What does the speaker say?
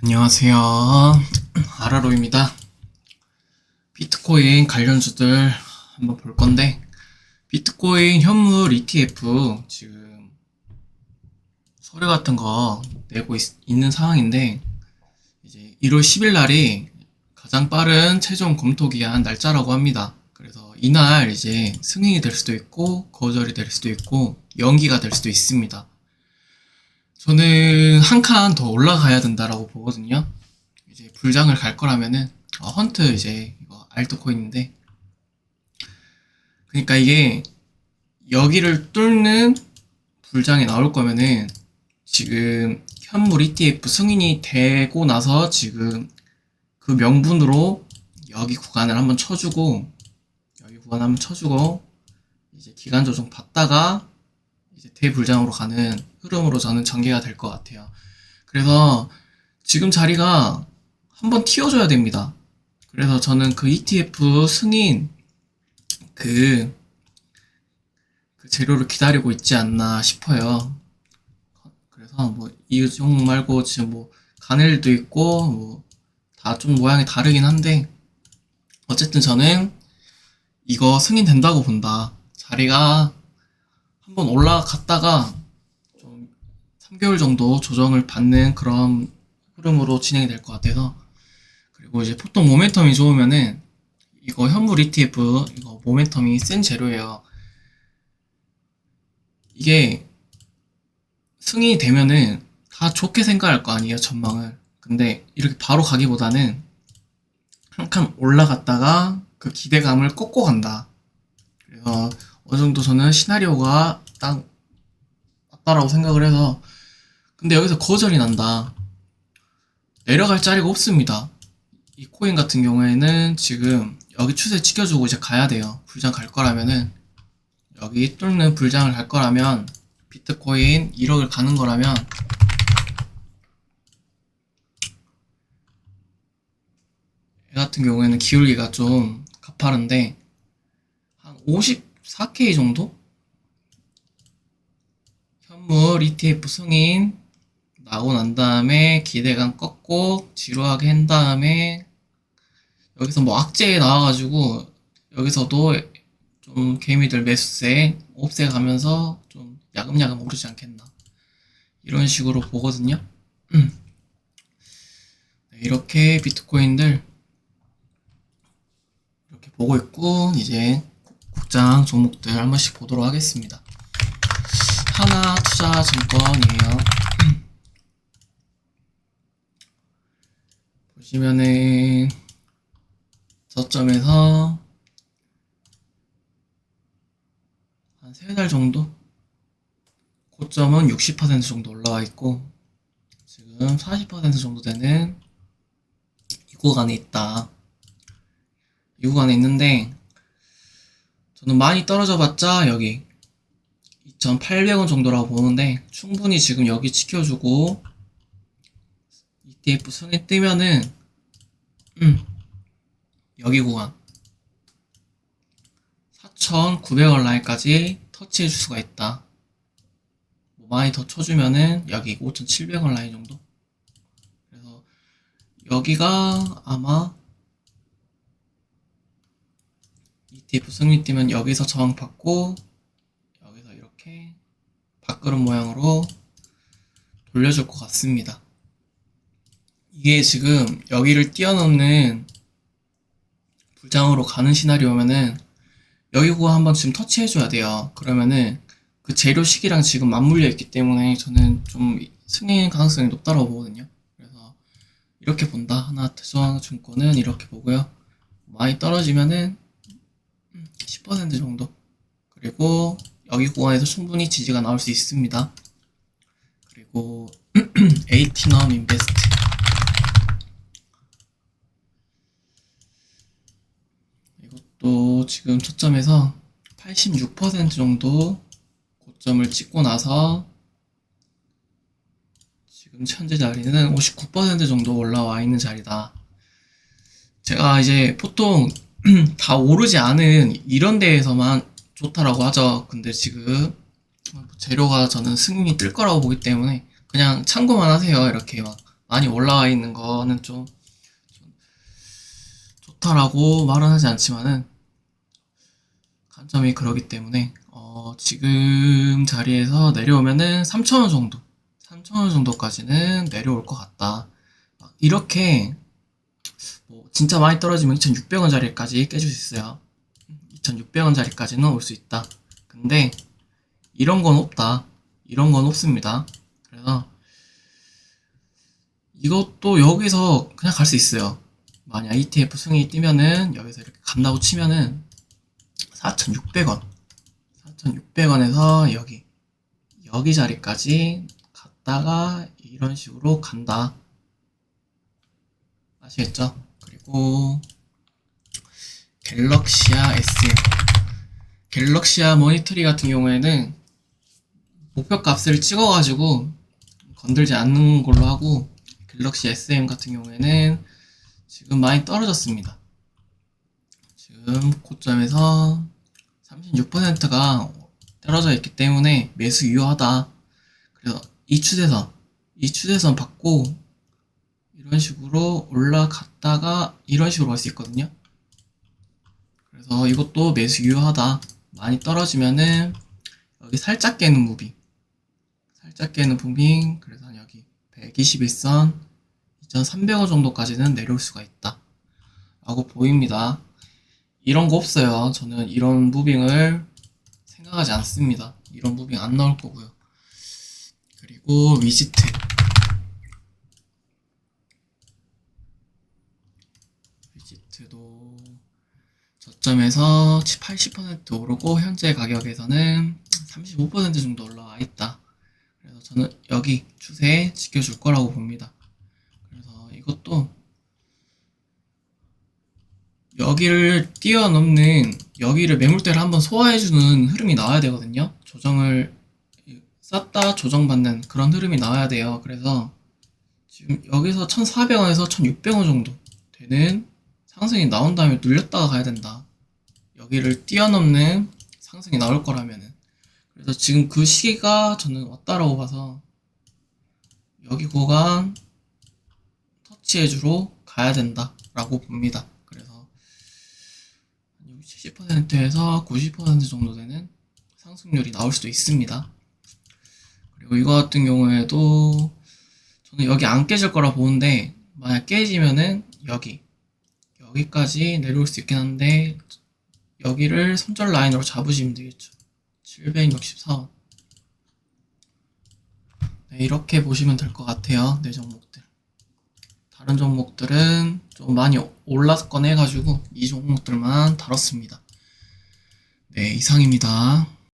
안녕하세요. 아라로입니다. 비트코인 관련주들 한번 볼 건데, 비트코인 현물 ETF 지금 서류 같은 거 내고 있, 는 상황인데, 이제 1월 10일 날이 가장 빠른 최종 검토 기한 날짜라고 합니다. 그래서 이날 이제 승인이 될 수도 있고, 거절이 될 수도 있고, 연기가 될 수도 있습니다. 저는 한 칸 더 올라가야 된다라고 보거든요. 이제 불장을 갈 거라면은 어, 헌트 이제 이거 알트 코인인데 그러니까 이게 여기를 뚫는 불장이 나올 거면은 지금 현물 ETF 승인이 되고 나서 지금 그 명분으로 여기 구간을 한번 쳐주고 여기 구간 한번 쳐주고 이제 기간 조정 받다가 대불장으로 가는 흐름으로 저는 전개가 될 것 같아요. 그래서 지금 자리가 한번 튀어줘야 됩니다. 그래서 저는 그 ETF 승인 그, 그 재료를 기다리고 있지 않나 싶어요. 그래서 뭐 이 종목 말고 지금 뭐 가넬도 있고 뭐 다 좀 모양이 다르긴 한데 어쨌든 저는 이거 승인된다고 본다. 자리가 한번 올라갔다가 좀 3개월 정도 조정을 받는 그런 흐름으로 진행이 될 것 같아서 그리고 이제 보통 모멘텀이 좋으면은 이거 현물 ETF 이거 모멘텀이 센 재료예요. 이게 승인이 되면은 다 좋게 생각할 거 아니에요 전망을. 근데 이렇게 바로 가기보다는 한 칸 올라갔다가 그 기대감을 꺾고 간다. 그래서 어느 정도 저는 시나리오가 딱 맞다라고 생각을 해서 근데 여기서 거절이 난다. 내려갈 자리가 없습니다. 이 코인 같은 경우에는 지금 여기 추세 지켜주고 이제 가야 돼요. 불장 갈 거라면은 여기 뚫는 불장을 갈 거라면 비트코인 1억을 가는 거라면 얘 같은 경우에는 기울기가 좀 가파른데 한 54K 정도? 현물 ETF 승인 나오고 난 다음에 기대감 꺾고 지루하게 한 다음에 여기서 뭐 악재 나와가지고 여기서도 좀 개미들 매수세 옵세 가면서 좀 야금야금 오르지 않겠나 이런 식으로 보거든요. 네, 이렇게 비트코인들 이렇게 보고 있고 이제 국장 종목들 한 번씩 보도록 하겠습니다. 하나 투자 증권이에요. 보시면은 저점에서 한 세 달 정도 고점은 60% 정도 올라와 있고 지금 40% 정도 되는 이 구간에 있다. 이 구간에 있는데 저는 많이 떨어져 봤자 여기 2,800원 정도라고 보는데 충분히 지금 여기 지켜주고 ETF 승에 뜨면은 음, 여기 구간 4,900원 라인까지 터치해 줄 수가 있다. 뭐 많이 더 쳐주면은 여기 5,700원 라인 정도. 그래서 여기가 아마 ETF 승리 뛰면 여기서 저항 받고 밥그릇 모양으로 돌려줄 것 같습니다. 이게 지금 여기를 뛰어넘는 불장으로 가는 시나리오면은 여기 구간 한번 지금 터치해줘야 돼요. 그러면은 그 재료 시기랑 지금 맞물려 있기 때문에 저는 좀 승인 가능성이 높다고 보거든요. 그래서 이렇게 본다. 하나 투자증권은 이렇게 보고요. 많이 떨어지면은 10% 정도. 그리고 여기 구간에서 충분히 지지가 나올 수 있습니다. 그리고 에이티넘 인베스트 이것도 지금 초점에서 86% 정도 고점을 찍고 나서 지금 현재 자리는 59% 정도 올라와 있는 자리다. 제가 이제 보통 다 오르지 않은 이런 데에서만 좋다라고 하죠. 근데 지금 재료가 저는 승인이 뜰 거라고 보기 때문에 그냥 참고만 하세요. 이렇게 막 많이 올라와 있는 거는 좀, 좀 좋다라고 말은 하지 않지만은 관점이 그러기 때문에 어, 지금 자리에서 내려오면은 3,000원 정도, 3,000원 정도까지는 내려올 것 같다. 막 이렇게 뭐 진짜 많이 떨어지면 2,600원 자리까지 깨줄 수 있어요. 2,600원 자리까지는 올 수 있다. 근데 이런 건 없다. 이런 건 없습니다. 그래서 이것도 여기서 그냥 갈 수 있어요. 만약 ETF 승이 뛰면은 여기서 이렇게 간다고 치면은 4,600원. 4,600원에서 여기 여기 자리까지 갔다가 이런 식으로 간다. 아시겠죠? 그리고 갤럭시아 SM 갤럭시아 모니터리 같은 경우에는 목표 값을 찍어가지고 건들지 않는 걸로 하고 갤럭시 SM 같은 경우에는 지금 많이 떨어졌습니다. 지금 고점에서 36%가 떨어져 있기 때문에 매수 유효하다. 그래서 이 추세선, 이 추세선 받고 이런 식으로 올라갔다가 이런 식으로 갈 수 있거든요. 그래서 이것도 매수 유효하다. 많이 떨어지면은 여기 살짝 깨는 무빙. 살짝 깨는 무빙. 그래서 여기 121선 2,300원 정도까지는 내려올 수가 있다. 라고 보입니다. 이런 거 없어요. 저는 이런 무빙을 생각하지 않습니다. 이런 무빙 안 나올 거고요. 그리고 위지트. 위지트도 저점에서 80% 오르고 현재 가격에서는 35% 정도 올라와 있다. 그래서 저는 여기 추세 지켜줄 거라고 봅니다. 그래서 이것도 여기를 뛰어넘는 여기를 매물대를 한번 소화해주는 흐름이 나와야 되거든요. 조정을 쌌다 조정받는 그런 흐름이 나와야 돼요. 그래서 지금 여기서 1,400원에서 1,600원 정도 되는 상승이 나온 다음에 눌렸다가 가야 된다. 여기를 뛰어넘는 상승이 나올 거라면은. 그래서 지금 그 시기가 저는 왔다라고 봐서 여기 구간 터치해주러 가야 된다라고 봅니다. 그래서 70%에서 90% 정도 되는 상승률이 나올 수도 있습니다. 그리고 이거 같은 경우에도 저는 여기 안 깨질 거라 보는데 만약 깨지면은 여기 여기까지 내려올 수 있긴 한데 여기를 손절 라인으로 잡으시면 되겠죠. 764원. 네, 이렇게 보시면 될 것 같아요. 내 종목들. 다른 종목들은 좀 많이 올랐건 해가지고 이 종목들만 다뤘습니다. 네, 이상입니다.